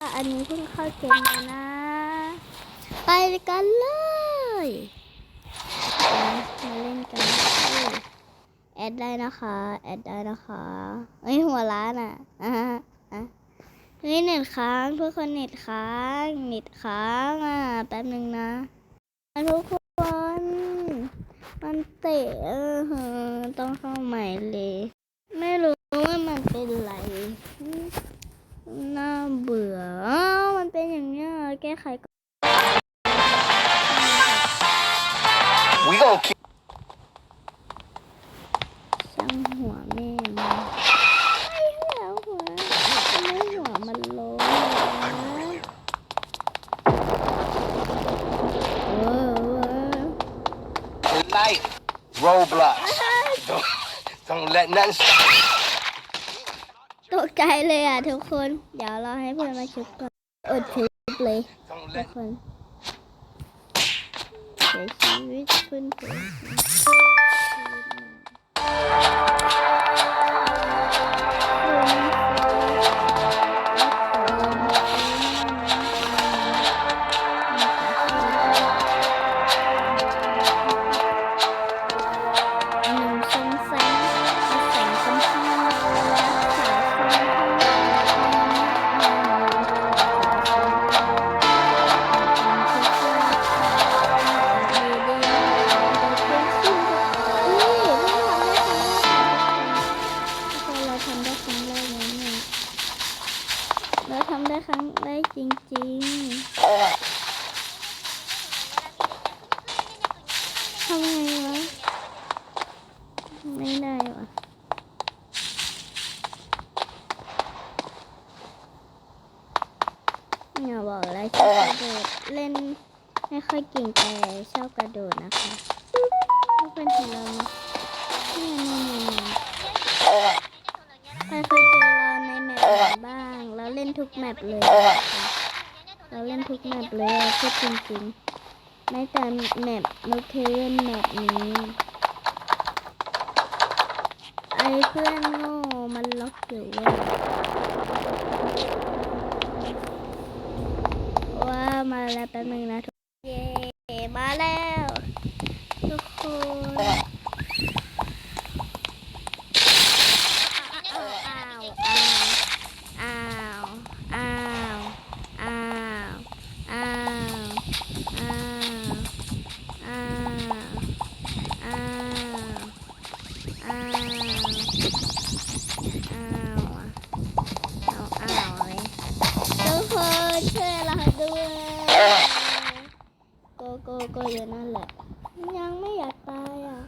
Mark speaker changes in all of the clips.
Speaker 1: อันนี้เพิ่งเข้าเกมมานะ ไปกันเลยมาเล่นกันแอดได้นะคะ แอดได้นะคะเอ้ยหัวร้านอะอะอะเฮ้ยเน็ตค้างทุกคนเน็ตค้างเน็ตค้างอะแป๊บหนึ่งนะทุกคนมันเตะเฮือต้องเข้าใหม่เลย ไม่รู้ว่ามันเป็นไร น่า เบื่ออมันเป็นอย่างนี้แก้ไขก่อน
Speaker 2: We gonna keep
Speaker 1: ช่างหัวแม่มันไม่หัวหัวทำไมหัวมันล้นนะเออเว้ย
Speaker 2: life. Roblox. Don't, don't let nothing stop.
Speaker 1: ใจเลยอะทุกคน เดี๋ยวเราให้เพื่อนมาชุบก่อนอดชุบเลยทุกคนเสียชีวิตเพื่อนเพื่อนห อย่าบอกแล้วชอบกระโดดเล่นไม่ค่อยเก่งแต่ชอบกระโดดนะคะทุกคนเห็นเราไหมเนี่ยเนี่ยเนี่ใครเคยเจอเราในแมปไหนบ้าง เราเล่นทุกแมปเลยนะคะเราเล่นทุกแมปเลยอะพูดจริงๆไม่แต่แมปนกเทเวนแมปนี้ไอ้เพื่อนโง่มันล็อกอยู่เว้ย มาแล้วแป๊บนึงนะทุกเย้มาแล้ว ทุกคน กโกโกอยู่นั่นแหละ ยังไม่อยากตายอะ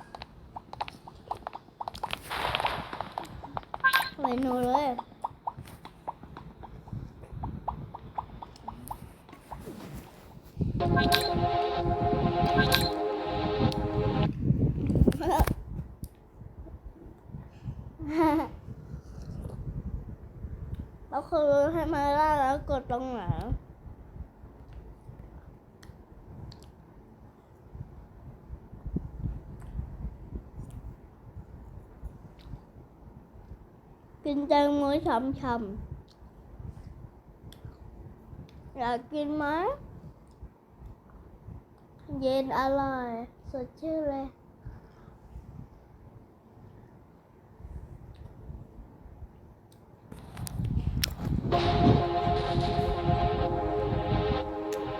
Speaker 1: ปล่อยหนูเลยเราคือให้มาล่าแล้วกดตรงไหน กินแตงโมช้ำๆอยากกินไหมเย็นอร่อยสดชื่นเลย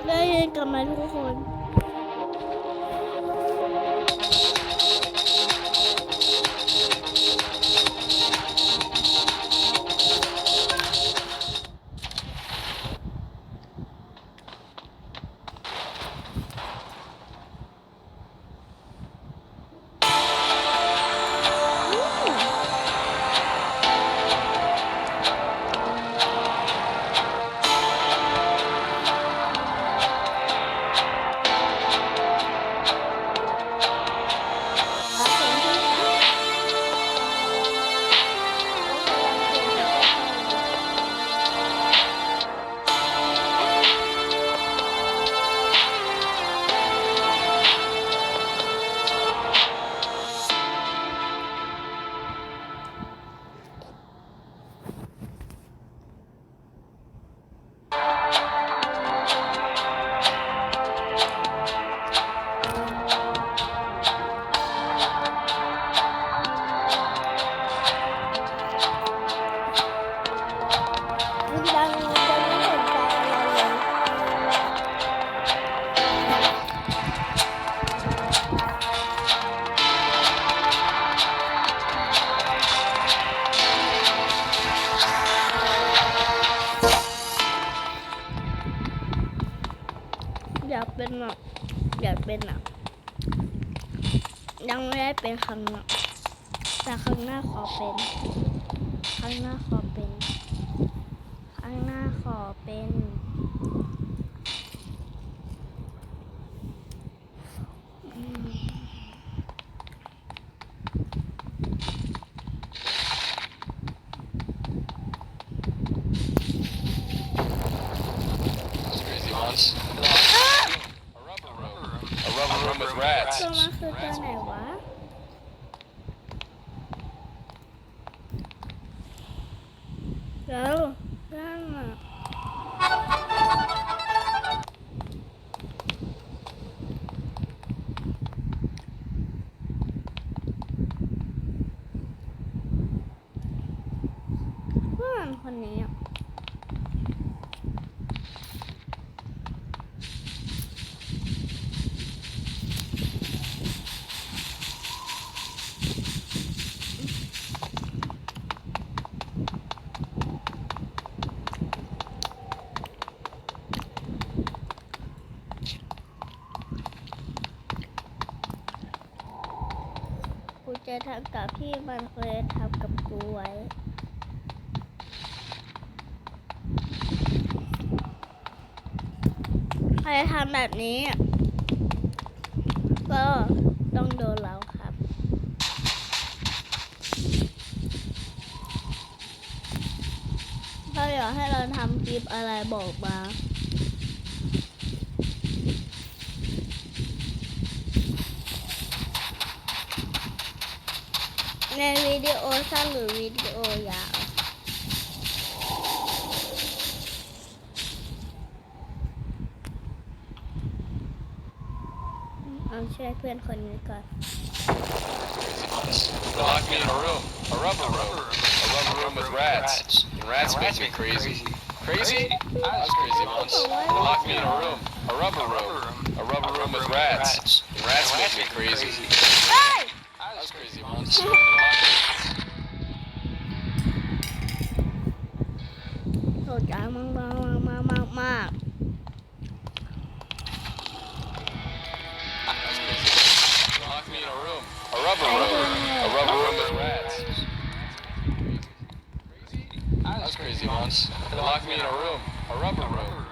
Speaker 1: ได้ยินกันไหมทุกคน ยังไม่ได้เป็นครั้งหน้าแต่ครั้งหน้าขอเป็น ครั้งหน้าขอเป็น ครั้งหน้าขอเป็นอืม
Speaker 3: Crazy ones. A rubber room. A rubber room with
Speaker 1: ตัว
Speaker 3: rats.
Speaker 1: มันคือตัวไหนวะ แล้วนั่นอะเพื่อนคนนี้อะ กับที่มันเคยทำกับกูไว้ ใครทำแบบนี้ ก็ต้องโดนเราครับถ้าอยากให้เราทำคลิปอะไรบอกมา ในวิดีโอสั้นหรือวิดีโอยาว เอาช่วยเพื่อนคนนี้ก่อน
Speaker 3: They locked me in a room. A rubber room. A rubber room with rats. And rats make me crazy. Crazy? I was crazy once. They locked me in a room. A rubber room. A rubber room with rats. And rats make me crazy.
Speaker 1: เฮ้ย
Speaker 3: I was crazy once. They locked me in a room. A rubber room.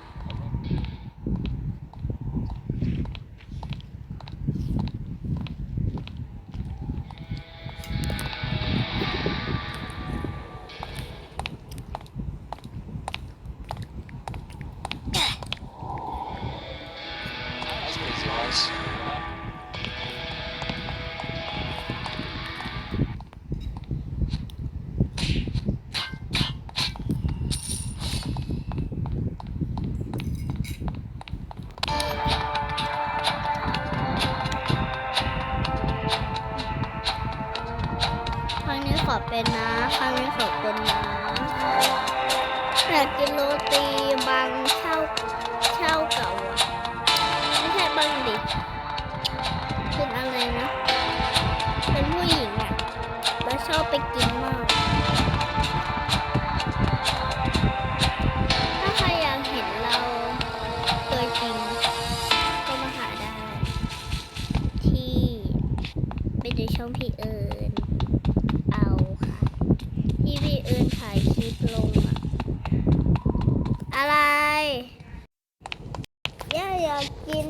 Speaker 3: once.
Speaker 1: ค ขอเป็นนะครั้งนี้ขอเป็นนะอยากกินโรตีบางเช่าเช่าเก่าอะไม่ใช่บางดิเป็นอะไรนะ เป็นผู้หญิงอะแล้วชอบไปกินมาก อยากกิน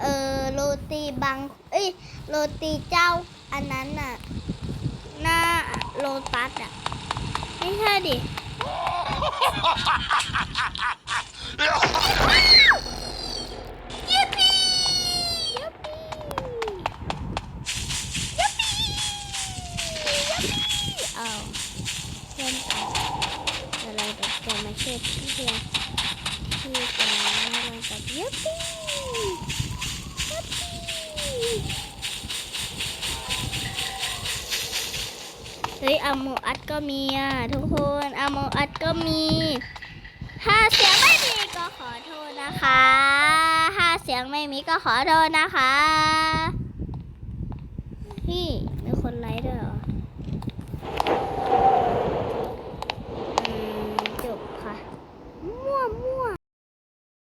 Speaker 1: เออโรตีบางเอ้ยโรตีเจ้าอันนั้นน่ะหน้าโลตัสอะไม่ใช่ดิยิปปี้ยิปปี้ยิปปี้ยิปปี้เอาเพื่อนเอาอะไรเดี๋ยวจะมาช่วยเพื่อนที่จะมาเล่น กับยิปปี้ยิปปี้เฮ้ยอาโมอัดก็มีอะทุกคนอาโมอัดก็มีถ้าเสียงไม่มีก็ขอโทษนะคะถ้าเสียงไม่มีก็ขอโทษนะคะ